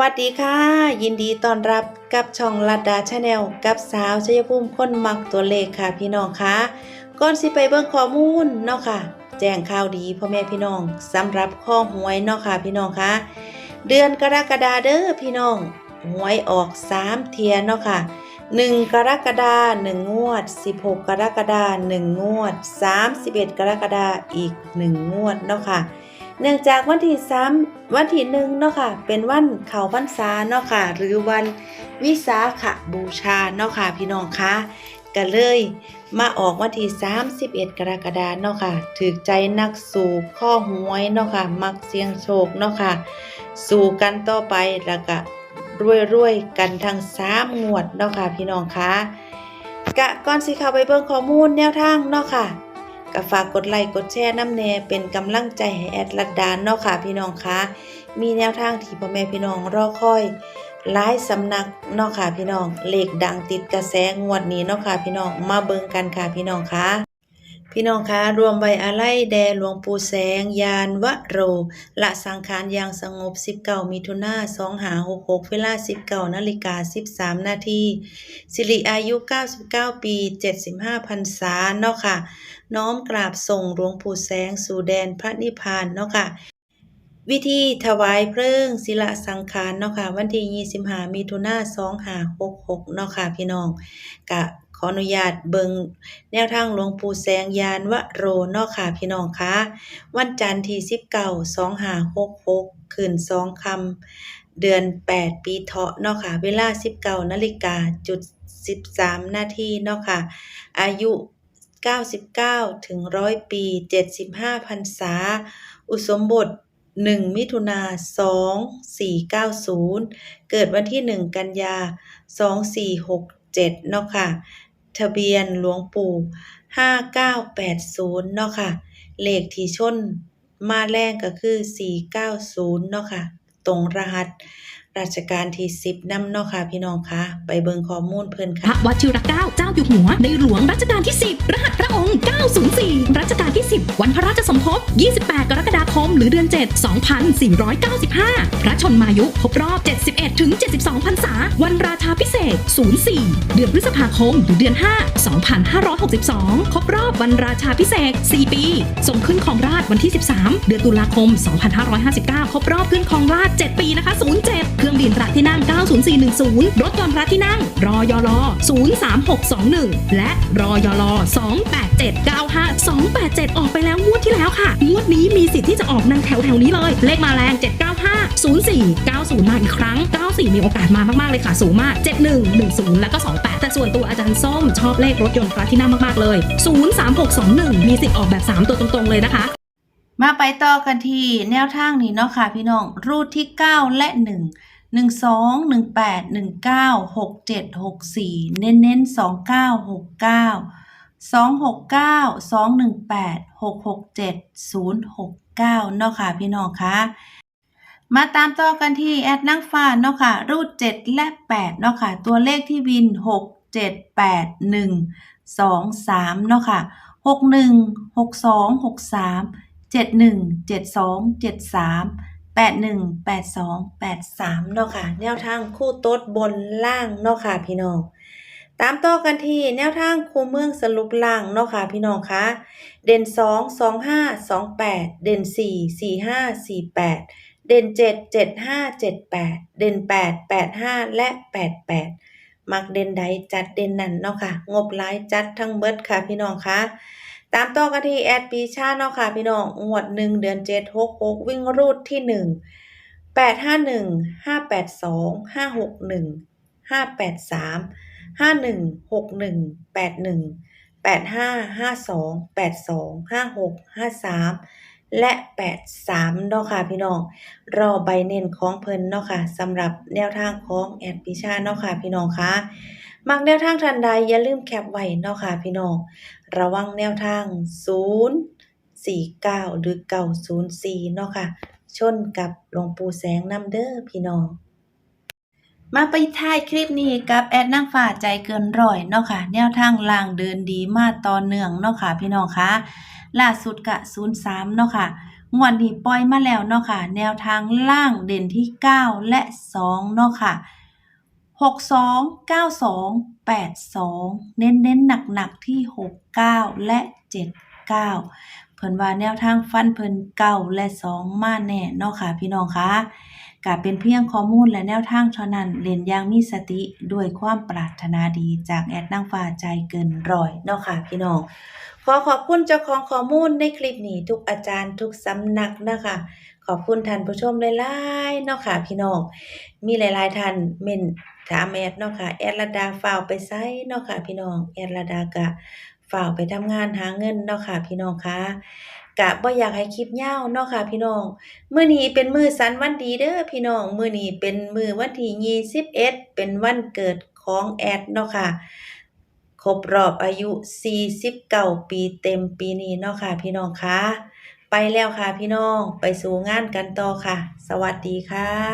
วัสดีค่ะ ยินดีต้อนรับกับช่องลัดดาชาแนลกับสาวชัยภูมิคนมักตัวเลขค่ะพี่น้องค่ะก่อนสิไปเบิ่งข้อมูลเนาะค่ะ แจ้งข่าวดีพ่อแม่พี่น้องสำหรับข้อหวยเนาะค่ะพี่น้องค่ะเดือนกรกฎาเด้อพี่น้องหวยออก3เทียนเนาะค่ะ 1 กรกฎาคม1งวด 16 กรกฎาคม1งวด 31 กรกฎาคมอีก 1 งวดเนาะค่ะ เนื่องจากวันที่3วันที่หนึ่งเนาะค่ะ เป็นวันเข้าพรรษาเนาะค่ะ หรือวันวิสาขบูชาเนาะค่ะพี่น้องคะก็เลยมาออกวันที่ 31 กรกฎาเนาะค่ะถือใจนักสู่ข้อหวยเนาะค่ะ มักเสียงโชคเนาะค่ะ สู่กันต่อไปแล้วก็รวยๆกันทั้ง3งวดเนาะค่ะพี่น้องคะกะก่อนสิเข้าไปเบิ่งข้อมูลแนวทางเนาะค่ะ ก็ฝากกดไลค์กดแชร์น้ำแน่เป็นกำลังใจให้แอดลัดดานเนาะค่ะพี่น้องคะมีแนวทางที่พ่อแม่พี่น้องรอคอยหลายสำนักเนาะค่ะพี่น้องเลขดังติดกระแสงวดนี้เนาะค่ะพี่น้องมาเบิ่งกันค่ะพี่น้องคะ พี่น้องคะรวมไว้อาลัยแด่หลวงปู่แสง ยานวโร ละสังขารอย่างสงบ 19 มิถุนา2566 เวลา 19นาฬิกา13 นาทีสิริอายุ 99 ปี 75พรรษาเนาะค่ะ น้อมกราบส่งหลวงปู่แสง สู่แดนพระนิพพานเนาะค่ะวิธีถวายเพลิงศิลสังขารเนาะค่ะวันที่25มิถุนายน2566เนาะค่ะพี่น้องกะ ขออนุญาตเบิงแนวทางหลวงปู่แสงยานวะโรนอกค่ะพี่น้องคะวันจันทร์ที่สิบเก้าสองหาหกหกคืนสองคำเดือนแปดปีเถาะนอกค่ะ เวลาสิบเก้านาฬิกาจุดสิบสามนาทีเนอะค่ะ อายุเก้าสิบเก้าถึงร้อยปีเจ็ดสิบห้าพันษา อุสมบทงมิถุนาสองสี่เก้าศูนย์เกิดวันที่หนึ่งกันยาสองสี่หกเจ็ดนอะค่ะ ทะเบียนหลวงปู่5980เนาะค่ะ เลขที่ชนมาแรงก็คือ490เนาะค่ะ ตรงรหัส ราชการที่10นำเนาะค่ะพี่น้องคะ ไปเบิ่งข้อมูลเพิ่นพค่ะ ระวชิรเกล้าเจ้าอยู่หัวในหลวงรัชกาลที่ 10 รหัสพระ องค์904 รัชกาลที่ 10 วันพระราชสมภพ 28 กรกฎาคม หรือเดือน 7 2495 พระชนมายุครบรอบ 71 ถึง 72 พรรษา วันราชาพิเศษ 04 เดือนพฤษภาคม หรือเดือน 5 2562 ครบรอบวันราชาพิเศษ 4 ปี ส่งขึ้นของราชวันที่ 13 เดือนตุลาคม 2559 ครบรอบขึ้นของราช 7 ปีนะคะ 07 เครื่องบินพระที่นั่ง 90410 รถยนต์พระที่นั่ง รอยล 03621 และรอยล 287 795 287 ออกไปแล้วงวดที่แล้วค่ะ งวดนี้มีสิทธิ์ที่จะออกในแถวแถวนี้เลย เลขมาแรง 795 04 90 มาอีกครั้ง 94 มีโอกาสมามากๆเลยค่ะ สูงมาก 71 10 แล้วก็ 28 แต่ส่วนตัวอาจารย์ส้มชอบเลขรถยนต์พระที่นั่งมากๆเลย 03621 มีสิทธิ์ออกแบบ 3 ตัวตรงๆเลยนะคะมาไปต่อกันที่แนวทางนี้เนาะค่ะพี่น้อง รูทที่ 9 และ 1 1 2 1 8 1 9 6 7 6 4 เน้นเน้น 2 9 6 9 2 6 9 2 1 8 6 6 7 0 6 9เนาะค่ะพี่น้องคะมาตามต่อกันที่แอดนั่งฟ้าเนาะค่ะ รูท7และ 8 เนาะค่ะ ตัวเลขที่วิน 6 7 8 1 2 3 เนาะค่ะ 6 1 6 2 6 3เจ็ดหนึ่งเจ็ดสองเจ็ดสามแปดหนึ่งแปดสองแปดสามเนาะค่ะ แนวทางคู่โต๊ดบนล่างเนาะค่ะพี่น้อง ตามต่อกันที่แนวทางคูเมืองสรุปล่างเนาะค่ะพี่น้องคะเด่นสองสองห้าสองแปดเด่นสี่สี่ห้าสี่แปดเด่นเจ็ดเจ็ดห้าเจ็ดแปดเด่นแปดแปดห้าและแปดแปดมักเด่นใดจัดเด่นนั่นเนาะค่ะ งบหลายจัดทั้งเบิดค่ะพี่น้องคะตามต่อกันที่แอดปีชาเนาะค่ะพี่น้องงวดหนึ่งเดือนเจ็ดหกหกวิ่งรูดที่หนึ่งแปดห้าหนึ่งห้าแปดสองห้าหกหนึ่ง ห้าแปดสามห้าหนึ่งหกหนึ่งแปดหนึ่งแปดห้าห้าสองแปดสองห้าหกห้าสามและแปดสามเนาะค่ะพี่น้อง รอใบเน้นของเพิ่นเนาะค่ะสำหรับแนวทางของแอดปีชาเนาะค่ะพี่น้องคะมักแนวทางทันใดอย่าลืมแคปไว้เนาะค่ะพี่น้อง ระวังแนวทาง 049 หรือ 904เนาะค่ะ ชนกับหลวงปู่แสงนำเด้อพี่น้อง มาไปท้ายคลิปนี้กับแอดนางฟ้าใจเกินร้อยเนาะค่ะ แนวทางล่างเดินดีมาต่อเนื่องเนาะค่ะ พี่น้องคะล่าสุดกะ03เนาะค่ะงวดนี้ปล่อยมาแล้วเนาะค่ะ แนวทางล่างเด่นที่ 9 และ 2 เนาะค่ะ 62 92 82 เน้นๆหนักๆที่ 69 และ 79 เพิ่นว่าแนวทางฟันเพิ่นเก้าและ 2 มาแน่เนาะค่ะ พี่น้องคะ ก็เป็นเพียงข้อมูลและแนวทางเท่านั้น เล่นอย่างมีสติด้วยความปรารถนาดีจากแอดนางฟ้าใจเกินร้อยเนาะค่ะพี่น้อง ขอขอบคุณเจ้าของข้อมูลในคลิปนี้ทุกอาจารย์ทุกสำนักนะคะขอบคุณท่านผู้ชมหลายๆเนาะค่ะพี่น้อง มีหลายๆท่านเมนถามแอดเนาะค่ะแอดระดาฝ่าวไปไสเนาะค่ะพี่น้องแอดระดาก็ฝ่าวไปทำงานหาเงินเนาะค่ะพี่น้องคะ กะบ่อยากให้คลิปยาวเนาะค่ะพี่น้องมื้อนี้เป็นมื้อสันวันดีเด้อพี่น้องมื้อนี้เป็นมื้อวันที่21เป็นวันเกิดของแอดเนาะค่ะครบรอบอายุ 49 ปีเต็มปีนี้เนาะค่ะพี่น้องคะไปแล้วค่ะพี่น้องไปสู่งานกันต่อค่ะ สวัสดีค่ะ